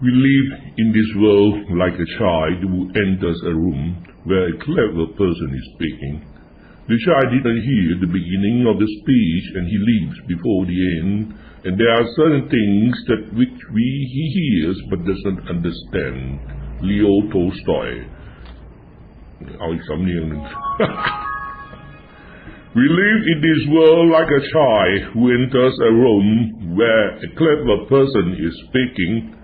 We live in this world like a child who enters a room where a clever person is speaking. The child didn't hear the beginning of the speech and he leaves before the end, and there are certain things that which we, he hears but doesn't understand. Leo Tolstoy. we live in this world like a child who enters a room where a clever person is speaking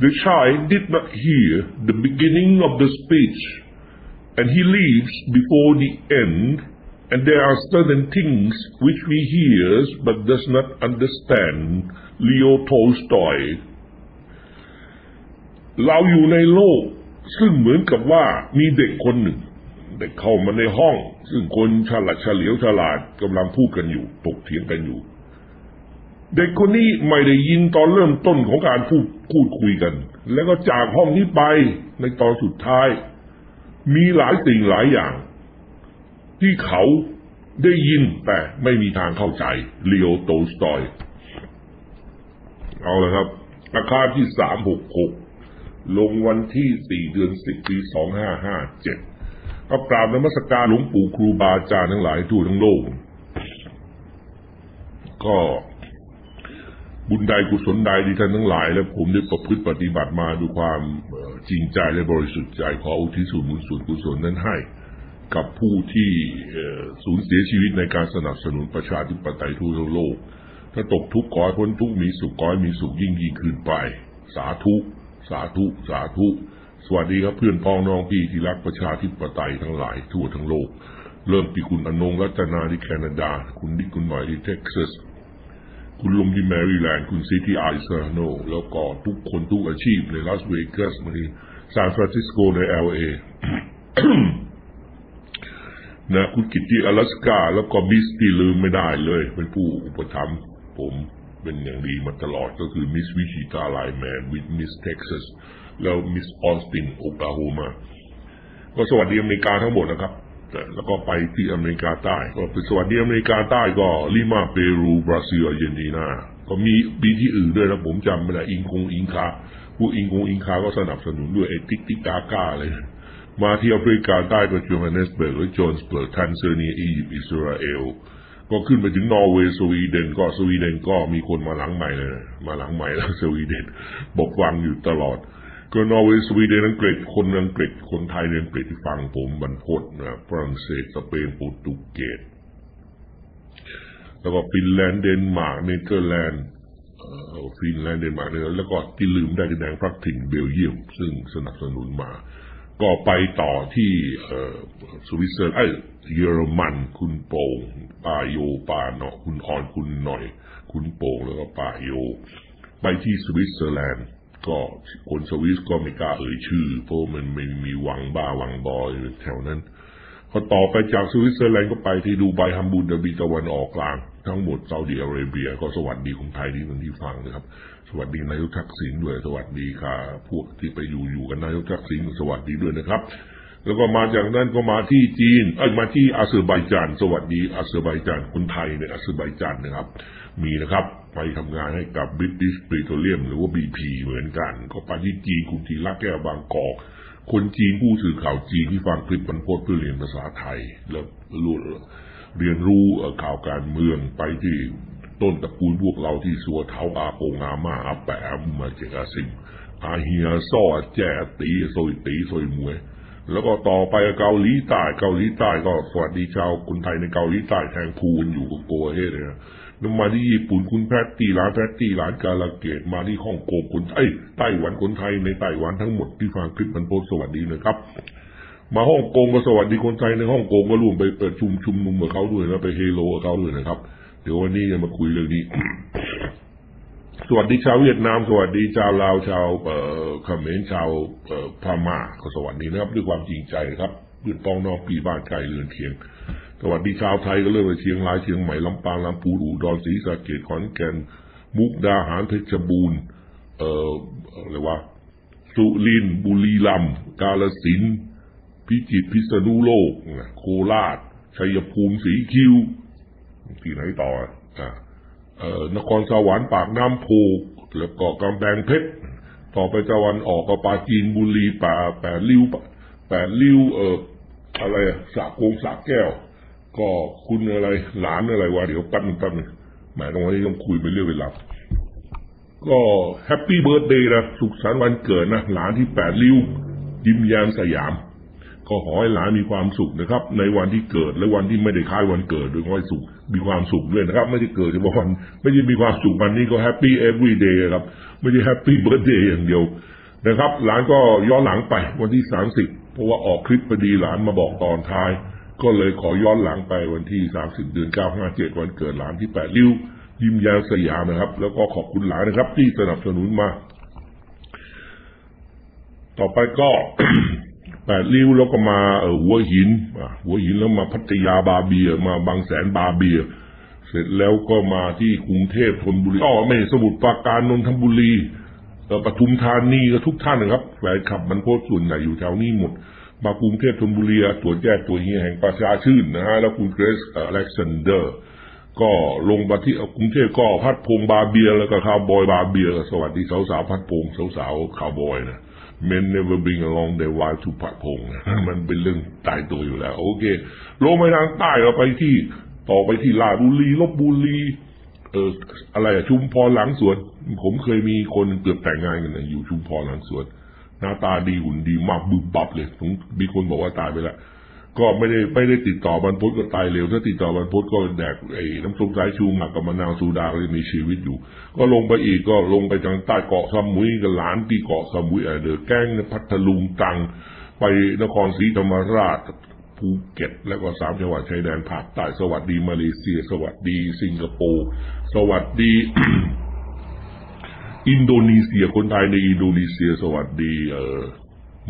The child did not hear the beginning of the speech, and he leaves before the end, and there are certain things which we hears but does not understand. Leo Tolstoy เราอยู่ในโลก ซึ่งเหมือนกับว่ามีเด็กคนหนึ่ง เด็กเข้ามาในห้อง ซึ่งคนฉลาดเฉลียวฉลาดกำลังพูดกันอยู่ตกเถียงกันอยู่ เด็กคนนี้ไม่ได้ยินตอนเริ่มต้นของการพูดพูดคุยกัน แล้วก็จากห้องนี้ไปในตอนสุดท้าย มีหลายสิ่งหลายอย่าง ที่เขาได้ยินแต่ไม่มีทางเข้าใจเลโอโตสตอย เอาลยครับ อาคารที่สามหกหกลงวันที่สี่เดือนสิบปีสองห้าห้าเจ็ดก็กราบนมัสการหลวงปู่ครูบาอาจารย์ทั้งหลายทั่วทั้งโลก ก็ บุญใดกุศลใดที่ท่านทั้งหลาย และผมได้ประพฤติปฏิบัติมาด้วยความจริงใจและบริสุทธิ์ใจขออุทิศส่วนบุญส่วนกุศลนั้นให้ กับผู้ที่สูญเสียชีวิตในการสนับสนุนประชาธิปไตยทั่วโลก ถ้าตกทุกข์ขอให้พ้นทุกข์มีสุขขอให้มีสุขยิ่งยิ่งขึ้นไป สาธุ สาธุ สาธุ สวัสดีครับเพื่อนพ้องน้องพี่ที่รักประชาธิปไตยทั้งหลายทั่วทั้งโลก เริ่มที่คุณอนงรัตนาที่แคนาดา คุณนิคุณหน่อยที่เท็กซัส คุณลงที่แมริแลนด์คุณซีที่ไอซาโนแล้วก็ทุกคนทุกอาชีพในลาสเวกัสมาที่ซานฟรานซิสโกในเอลเอนะคุณกิตที่อลาสกาแล้วก็มิสที่ลืมไม่ได้เลย เป็นผู้อุปถัมภ์ผมเป็นอย่างดีมาตลอดก็คือมิสวิชิตาไลแมนวิดมิสเท็กซัสแล้วมิสออสตินโอคลาโฮมา ก็สวัสดีอเมริกาทั้งหมดนะครับ แล้วก็ไปที่อเมริกาใต้ก็เป็นสวัสดีอเมริกาใต้ก็ลิมาเปรูบราซิลอาร์เจนตินาก็มีปีที่อื่นด้วยนะผมจำไม่ได้อิงคงอิงคาผู้อิงคงอิงคาก็สนับสนุนด้วยไอ้ติ๊กติ๊กกาก้าเลย มาที่แอฟริกาใต้ก็โจฮันเนสเบิร์กหรือโจนสเบิร์กทันเซเนียอียิปต์อิสราเอลก็ขึ้นไปถึงนอร์เวย์สวีเดนก็สวีเดนก็มีคนมาหลังใหม่เลยนะมาหลังใหม่แล้วสวีเดนบอกฟังอยู่ตลอดก็นอร์เวย์สวีเดนอังกฤษคนอังกฤษคนไทยในอังกฤษที่ฟังผมบรรพตนะ ฝรั่งเศสสเปนโปรตุเกสแล้วก็ฟินแลนด์เดนมาร์กเนเธอร์แลนด์ฟินแลนด์เดนมาร์กเนเธอร์แล้วก็ที่ลืมได้แดงพลักถิ่นเบลเยียม ซึ่งสนับสนุนมา ก็ไปต่อที่สวิตเซอร์แลนด์เอ้ยเยอรมัน คุณโป่งป่าโยป่าเนาะคุณอ่อนคุณหน่อย คุณโป่งแล้วก็ป่าโย ไปที่สวิตเซอร์แลนด์ก็คนสวิสก็ไม่กล้าเอ่ยชื่อ เพราะมันไม่มีวังบ้าวังบอยแถวนั้น พอต่อไปจากสวิตเซอร์แลนด์ก็ไปที่ดูไบฮัมบูดาบีตะวันออกกลาง ทั้งหมดซาอุดิอาระเบีย ก็สวัสดีคนไทยที่มันที่ฟังนะครับ สวัสดีนายกทักษิณด้วยสวัสดีค่ะ พวกที่ไปอยู่อยู่กันนายกทักษิณสวัสดีด้วยนะครับ แล้วก็มาจากนั้นก็มาที่จีนเอ้ยมาที่อาเซอร์ไบจาน สวัสดีอาเซอร์ไบจานคนไทยในอาเซอร์ไบจานนะครับ มีนะครับไปทำงานให้กับ British Petroleum หรือว่า BP เหมือนกัน ก็ไปที่จีนคุณธีระแก้วบางกอก คนจีนผู้สื่อข่าวจีนที่ฟังคลิปบรรพตเพื่อเรียนภาษาไทย แล้วรู้เรียนรู้ข่าวการเมืองไปที่ต้นตระกูลพวกเราที่สัวเท้าอาโปงอามาอาแปะอาบุมาเจกาซิมอาเฮียซ่อแจ้ตีโซยตีโซยมวย แล้วก็ต่อไปเกาหลีใต้เกาหลีใต้ก็สวัสดีชาวคนไทยในเกาหลีใต้แทงพูนอยู่กับโกเฮเลยนะ มาที่ญี่ปุ่นคุณแพตตี้ร้านแพตตี้ร้านกาลาเกตมาที่ฮ่องกงคนไอ้ยไต้หวันคนไทยในไต้หวันทั้งหมดที่ฟังคลิปมันโพสสวัสดีนะครับ มาฮ่องกงก็สวัสดีคนไทยในฮ่องกงก็ร่วมไปเปิดชุมชุมนุมกับเขาด้วยนะไปเฮโลกับเขาด้วยนะครับ เดี๋ยววันนี้จะมาคุยเรื่องนี้สวัสดีชาวเวียดนามสวัสดีชาวลาวชาวเอ่อเขมรชาวเอ่อพม่าก็สวัสดีนะครับ ด้วยความจริงใจนะครับเพื่อนป้องนอกปีบ้านไกลเรือนเคียง สวัสดีชาวไทยก็เริ่มไปเชียงรายเชียงใหม่ลำปางลำพูนอุดรศรีสะเกษขอนแก่น มุกดาหารเพชรบูรณ์เอ่ออะไรวะสุรินบุรีรัมย์กาฬสินพิจิตรพิษณุโลกโคราช ชัยภูมิศรีคิวที่ไหนต่ออะเอ่อนครสวรรค์ปากน้ำโพแล้วก็กำแพงเพชรต่อไปตะวันออกก็ปาจีนบุรีป่าแปดริ้วแปดริ้วเอ่ออะไรอะสระโกงสระแก้ว ก็คุณอะไรหลานอะไรวะเดี๋ยวแป๊บนึงแป๊บนึงหมายตรงนี้ต้องคุยไปเรื่อยเวลาก็แฮปปี้เบิร์ดเดย์นะสุขสันต์วันเกิดนะหลานที่แปดริ้วยิ้มแย้มสยาม ก็ขอให้หลานมีความสุขนะครับ ในวันที่เกิดและวันที่ไม่ได้คล้ายวันเกิดด้วยขอให้สุขมีความสุขด้วยนะครับ ไม่ได้เกิดเฉพาะวันไม่ได้มีความสุขวันนี้ก็แฮปปี้เอฟวีเดย์ครับไม่ใช่แฮปปี้เบิร์ดเดย์อย่างเดียวนะครับ หลานก็ย้อนหลังไปวันที่สามสิบเพราะว่าออกคลิปพอดีหลานมาบอกตอนท้าย ก็เลยขอย้อนหลังไปวันที่สามสิบเดือนเก้าห้าเจ็ดวันเกิดหลานที่แปดริ้ว ยิ้มย้มสยามนะครับ แล้วก็ขอบคุณหลานนะครับ ที่สนับสนุนมา ต่อไปก็แปดริ้วแล้วก็มาเออหัวหินหัวหินแล้วมาพัทยาบาเบีย มาบางแสนบาเบีย เสร็จแล้วก็มาที่กรุงเทพธนบุรีอ๋อไม่สมุทรปราการนนทบุรีปทุมธานีก็ทุกท่านนะครับแฟนคลับมันโพสต์ส่วนใหญ่อยู่แถวนี้หมด มากรุงเทพธนบุรีตัวแจ้ตัวเฮียแห่งประชาชื่นนะฮะ แล้วคุณเกรซอเล็กซานเดอร์ ก็ลงมาที่กรุงเทพก็พัดพงบาเบียแล้วก็คาวบอยบาเบีย สวัสดีสาวๆพัดพงสาวๆคาวบอยนะ men never bring along their wife to พัดพงนะมันเป็นเรื่องตายตัวอยู่แล้ว โอเค ลงไปทางใต้เราไปที่ต่อไปที่ลาดบุรีลบบุรีเอออะไรอะชุมพรหลังสวน ผมเคยมีคนเกือบแต่งงานกันนะอยู่ชุมพรหลังสวน หน้าตาดีหุ่นดีมากบึมบับเลยผมมีคนบอกว่าตายไปแล้วก็ไม่ได้ไม่ได้ติดต่อบรรพตก็ตายเร็ว ถ้าติดต่อบรรพตก็แดกไอ้น้ำส้มสายชูหมักกับมะนาวซูดาก็ยังมีชีวิตอยู่ ก็ลงไปอีกก็ลงไปทางใต้เกาะสมุยกับหลานที่เกาะสมุยเออเดอแก้งพัทลุงตัง ไปนครศรีธรรมราชภูเก็ต แล้วก็สามจังหวัดชายแดนภาคใต้สวัสดีมาเลเซีย สวัสดี สิงคโปร์สวัสดี อินโดนีเซียคนไทยในอินโดนีเซีย สวัสดีเอ่อ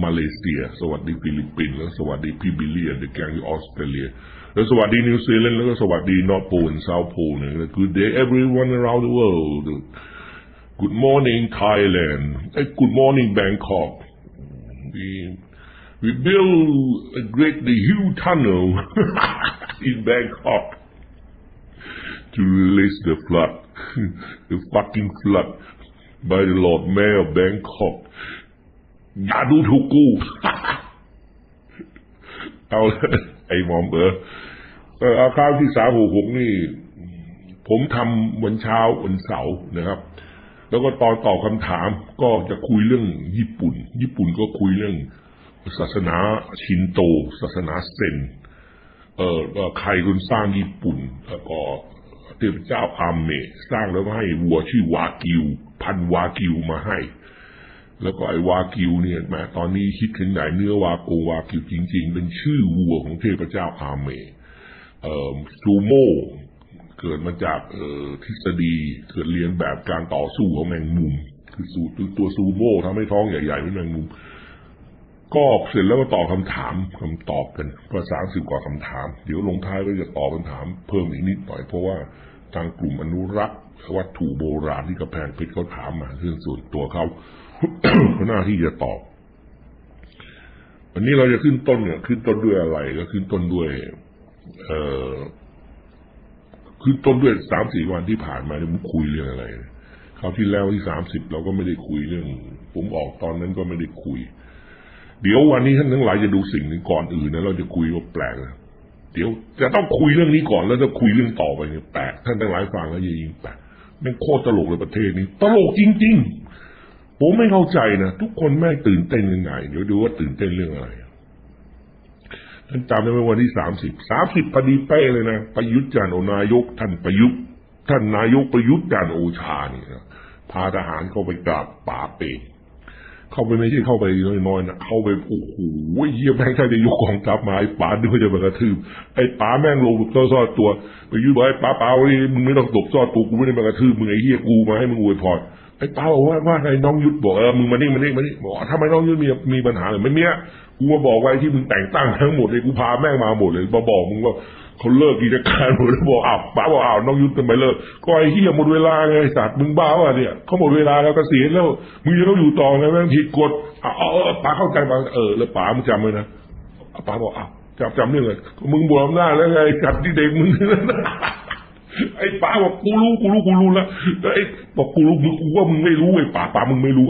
มาเลเซีย สวัสดีฟิลิปปินส์แล้วสวัสดีพี่บิลเลียนเดอะแกงที่ออสเตรเลีย แล้วสวัสดีนิวซีแลนด์แล้วก็สวัสดีนอร์ทโพลเซาท์โพลนะ Good day everyone around the world Good morning Thailand Eh, Good morning Bangkok we we build a great the huge tunnel in Bangkok to release the flood, the fucking flood By the Lord Mayor of Bangkok. อย่าดูถูกกู เอาเลยไอ้หมอมเออเอออาคารที่สามหกหกนี่ ผมทำวันเช้าวันเสาร์นะครับ แล้วก็ตอนตอบคำถามก็จะคุยเรื่องญี่ปุ่น ญี่ปุ่นก็คุยเรื่อง ศาสนาชินโต ศาสนาเซนเอ่อใครคนสร้างญี่ปุ่น แล้วก็ เทพเจ้าอาเมสร้างแล้วก็ให้วัวชื่อวากิว พันวากิวมาให้ แล้วก็ไอ้วากิวเนี่ยแมาตอนนี้คิดถึงไหนเนื้อวาโกวากิวจริง ๆ เป็นชื่อวัวของเทพเจ้าอาเมเอ่อซูโม่เกิดมาจากเอ่อทฤษฎีเกิดเรียนแบบการต่อสู้ของแมงมุมคือสูตัวตัวซูโม่ทำให้ท้องใหญ่ๆเป็นแมงมุม ก็เสร็จแล้วก็ตอบคำถามคำตอบกันก็สามสิบกว่าคำถาม เดี๋ยวลงท้ายก็จะตอบคำถามเพิ่มอีกนิดหน่อยเพราะว่าทางกลุ่มอนุรักษ์วัตถุโบราณที่กระแพงเพชรเขาถามมาเรื่องส่วนตัวเขาเขาหน้าที่จะตอบ วันนี้เราจะขึ้นต้นเนี่ยขึ้นต้นด้วยอะไร ก็ขึ้นต้นด้วย เอ่อขึ้นต้นด้วยสามสี่วันที่ผ่านมาเนี่ยผมคุยเรื่องอะไรคราวที่แล้วที่สามสิบเราก็ไม่ได้คุยเรื่อง ผมออกตอนนั้นก็ไม่ได้คุย เดี๋ยววันนี้ท่านทั้งหลายจะดูสิ่งหนึ่งก่อนอื่นนะเราจะคุยว่าแปลกนะเดี๋ยวจะต้องคุยเรื่องนี้ก่อนแล้วจะคุยเรื่องต่อไปเนี่ยแปลกท่านทั้งหลายฟังแล้วยิ่งแปลกแม่งโคตรตลกเลยประเทศนี้ ตลกจริง ๆ ผมไม่เข้าใจนะทุกคนแม่ตื่นเต้นยังไงเดี๋ยวดูว่าตื่นเต้นเรื่องอะไรท่านจำได้ไหมวันที่สามสิบสามสิบพอดีเป้เลยนะประยุทธ์จันโอนายก ท่านประยุทธ์ท่านนายกประยุทธ์จันโอชาเนี่ยนะพาทหารเข้าไปกราบป่าเปง เข้าไปไม่ใช่เข้าไปน้อยๆนะเข้าไปโอ้โหเยี่ยแม่งถ้าจะยกกองทัพมาไอ้ป๋าด้วยจะมากระทืบไอ้ป๋าแม่งลงหลบซ่อตัวไปยุทธ์บอกไอ้ป๋าป๋าวันนี้มึงไม่ต้องหลบซ่อตัวกูไม่ได้มากระทืบมึงไอ้เหี้ยกูมาให้มึงอวยพรไอ้ป๋าบอกว่าว่าไงน้องยุทธบอกเออมึงมานี่มานี่มานี่บอกทำไมน้องยุทธมีมีปัญหาหรือไม่เนี้ยกูมาบอกไว้ที่มึงแต่งตั้งทั้งหมดเลยกูพาแม่งมาหมดเลยมาบอกมึงว่า เขาเลิกกิจการหมดแล้วบอกอ้าวป้าบอกอ้าวน้องยุทธทำไมเลิกก็ไอ้เหี้ยหมดเวลาไงสัตว์มึงบ้าว่ะเนี่ยเขาหมดเวลาแล้วเกษียแล้วมึงยังต้องอยู่ต่อไงแม่งผิดกฎอ้าวเอป้าเข้าใจมาเออแล้วป้ามึงจำไว้นะป้าบอกอ้าวจำจำเรื่องอะไรมึงบวมหน้าแล้วไงไอ้สัตว์ที่เด็กมึงไอ้ป๋าบอกกูรู้กูรู้กูรู้แล้วแล้วไอ้บอกกูรู้มึงกูว่ามึงไม่รู้ไอ้ป๋าป๋ามึงไม่รู้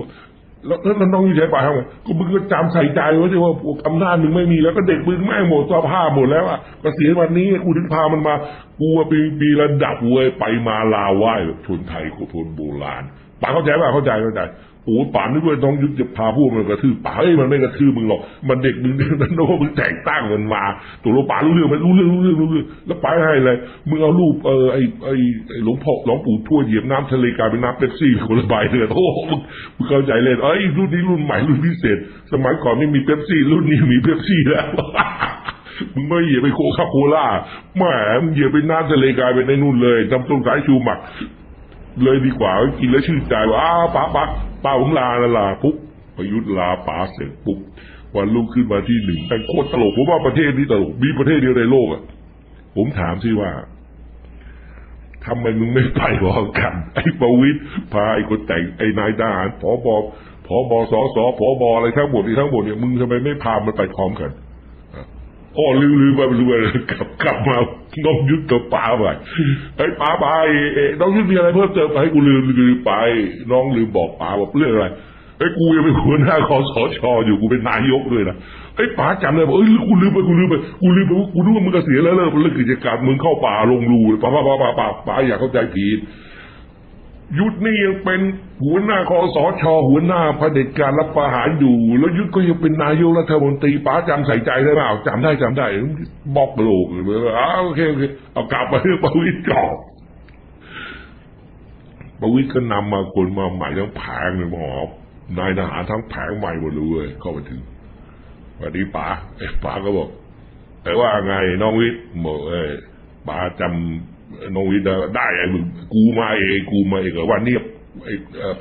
แล้วแล้วน้องอยู่ใช้ป่าทำไงก็มึงก็จำใส่ใจไว้สิว่าพวกอำนาจมึงไม่มีแล้วก็เด็กมึงแม่งหมดสภาพหมดแล้วอะเกษียวันนี้กูถึงพามันมากูว่าปีปีระดับเว้ยไปมาลาไหว้แบบชนไทยกับชนโบราณป่าเข้าใจป่ะเข้าใจเข้าใจ โอ้ป่านึกว่าน้องยุทธจะพาพวกมันกระทืบป่าเอ้ยมันไม่กระทืบมึงหรอกมันเด็กมึงนั่นโน้มึงแต่งตั้งมันมาตัวโลป่ารู้เรื่องไหมรู้เรื่องรู้เรื่องรู้เรื่องแล้วไปให้เลยมึงเอารูปเออไอไอไอหลวงพ่อหลวงปู่ทั่วเหยียบน้ำทะเลกลายเป็นน้ำเป๊ปซี่คนละใบเลยโอ้มึงมึงเข้าใจเลยเอ้ยรุ่นนี้รุ่นใหม่รุ่นพิเศษ สมัยก่อนไม่มีเป๊ปซี่รุ่นนี้มีเป๊ปซี่แล้วมึงไม่เหยียบไปโคคาโคล่าแหมมึงเหยียบไปน้ำทะเลกลายเป็นในนู่นเลยทำตรงสายชูหมักเลยดีกว่ากินแล้วชื่นใจว่าอ้าป๋าป๋า ป้าผมลาละลาปุ๊บประยุทธ์ลาป๋าเสร็จปุ๊บวันรุ่งขึ้นมาที่หนึ่งแต่โคตรตลกผมว่าประเทศนี้ตลกมีประเทศเดียวในโลกอะผมถามซิว่าทำไมมึงไม่ไปพร้อมกัน ไอ้ประวิตรพาไอ้คนแต่งไอ้นายทหารผอบอผอบอสอสอผอบออะไรทั้งหมดนี่ทั้งหมดเนี่ยมึงทำไมไม่พามันไปพร้อมกัน อ๋อลืมลืมไปลืมไปกลับกลับมาน้องยุทธกับป้าไปไอ้ป้าไปเอ้น้องยุทธมีอะไรเพิ่มเติมไปให้กูลืมลืมไป น้องลืมบอกป้าว่าเรื่องอะไรไอ้กูยังเป็นหัวหน้าคอสชอยู่กูเป็นนายกด้วยนะไอ้ป้าจำได้บอกเอ้ยกูลืมไปกูลืมไปกูลืมไปกูนึกว่ามึงเกษียณแล้วเลิกเลิกกิจการมึงเข้าป่าลงรูป้าป้าป้าป้าป้าป้าอย่าเข้าใจผิด ยุทธนี่ยังเป็นหัวหน้าคอสชหัวหน้าเผด็จการรับประหารอยู่ แล้วยุทธก็ยังเป็นนายกรัฐมนตรีป้าจำใส่ใจได้เปล่าจำได้จำได้บอกโลกเลยอ้าโอเคโอเคเอากลับมาเรื่องประวิตรก่อนประวิตรก็นำมาคนมาใหม่ทั้งแผงเลยหมอนายทหารทั้งแผงใหม่หมดเลยเข้าไปถึงวันนี้ป๋าไอ้ป๋าก็บอกแต่ว่าไงน้องวิทย์บอกเอ้ป๋าจำ น้องวิทย์ได้ได้ไอ้มึงกูมาเองกูมาเองเหรอวันนี้ไอ้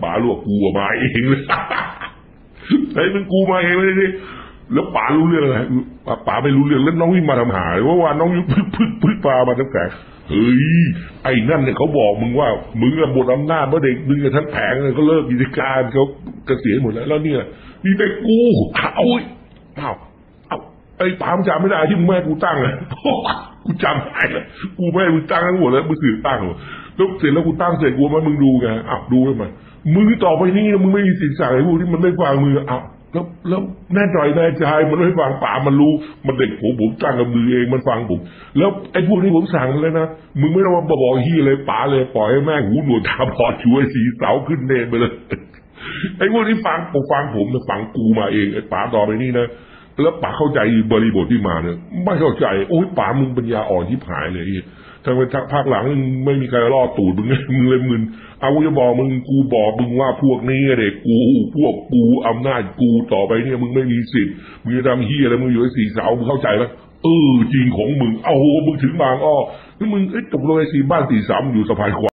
ป๋าลวกกูมาเองเลยไอ้มึงกูมาเองเลยดิแล้วป๋ารู้เรื่องอะไรป๋าป๋าไม่รู้เรื่องแล้วน้องวิ่งมาทำหายว่าว่าน้องยุพึ่งพึ่งพึ่งปลามาตั้งแต่เฮ้ยไอ้นั่นเนี่ยเขาบอกมึงว่ามึงอะหมดอำนาจเมื่อเด็กมึงทั้งแผงเลยเขาเลิกกิจการเขาเกษียณหมดแล้วแล้วเนี่ยนี่ได้กูเอาเอ้าเอาไอ้ป๋ามนจำไม่ได้ที่มึงแม่กูตั้งเลย กูจำได้เลยกูไม่ให้มึงตั้งทั้งหมดแล้วมึงสื่อตั้งหมดแล้วเสร็จแล้วกูตั้งเสร็จกูมามึงดูไงอ้าวดูให้มันมึงต่อไปนี้มึงไม่มีสิทธิ์สั่งไอ้พวกที่มันไม่ฟังมืออ้าวแล้วแล้วแน่ใจแน่ใจมันไม่ฟังป่ามันรู้ มันเด็กผมผมตั้งกับมือเองมันฟังผม แล้วไอ้พวกที่ผมสั่งมันแล้วนะมึงไม่ต้องมาบอกฮียเลยป๋าเลยปล่อยให้แม่หูหนวดตาบอดช่วยสีเสาขึ้นเนรไปเลยไอ้พวกที่ฟังผมฟังผมนะฟังกูมาเองไอ้ป๋าต่อไปนี่นะ แล้วป๋าเข้าใจบริบทที่มาเนี่ยไม่เข้าใจโอ้ยป๋ามึงปัญญาอ่อนที่หายเลยไอ้เหี้ยทำไมภาคหลังมึงไม่มีใครรอดตูดมึงมึงเลยมึนเอากูจะบอกมึงกูบอกมึงว่าพวกนี้เด็กกูพวกกูอำนาจกูต่อไปเนี่ยมึงไม่มีสิทธิ์มึงจะทำเฮียอะไรมึงอยู่ไอ้สี่สาวมึงเข้าใจไหมเออจริงของมึงเอามึงถึงบางอ้อแล้วมึงเอ้ตกลงไอ้สี่บ้านสี่สามอยู่สะพานควา